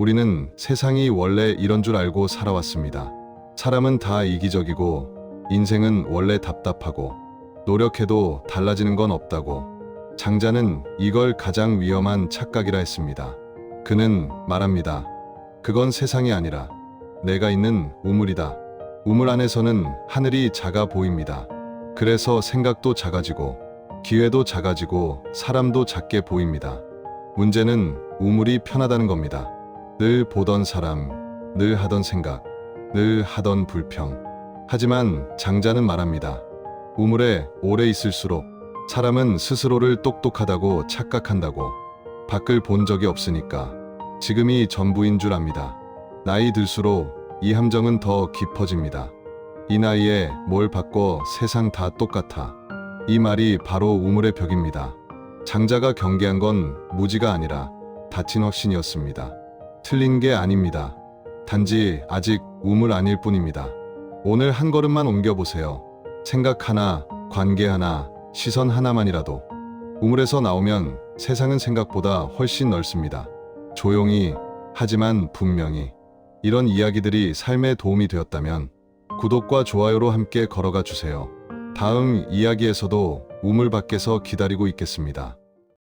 우리는 세상이 원래 이런 줄 알고 살아왔습니다. 사람은 다 이기적이고 인생은 원래 답답하고 노력해도 달라지는 건 없다고 장자는 이걸 가장 위험한 착각이라 했습니다. 그는 말합니다. 그건 세상이 아니라 내가 있는 우물이다. 우물 안에서는 하늘이 작아 보입니다. 그래서 생각도 작아지고 기회도 작아지고 사람도 작게 보입니다. 문제는 우물이 편하다는 겁니다. 늘 보던 사람, 늘 하던 생각, 늘 하던 불평. 하지만 장자는 말합니다. 우물에 오래 있을수록 사람은 스스로를 똑똑하다고 착각한다고 밖을 본 적이 없으니까 지금이 전부인 줄 압니다. 나이 들수록 이 함정은 더 깊어집니다. 이 나이에 뭘 바꿔 세상 다 똑같아. 이 말이 바로 우물의 벽입니다. 장자가 경계한 건 무지가 아니라 다친 확신이었습니다. 틀린 게 아닙니다. 단지 아직 우물 아닐 뿐입니다. 오늘 한 걸음만 옮겨보세요. 생각 하나, 관계 하나, 시선 하나만이라도 우물에서 나오면 세상은 생각보다 훨씬 넓습니다. 조용히, 하지만 분명히. 이런 이야기들이 삶에 도움이 되었다면 구독과 좋아요로 함께 걸어가 주세요. 다음 이야기에서도 우물 밖에서 기다리고 있겠습니다.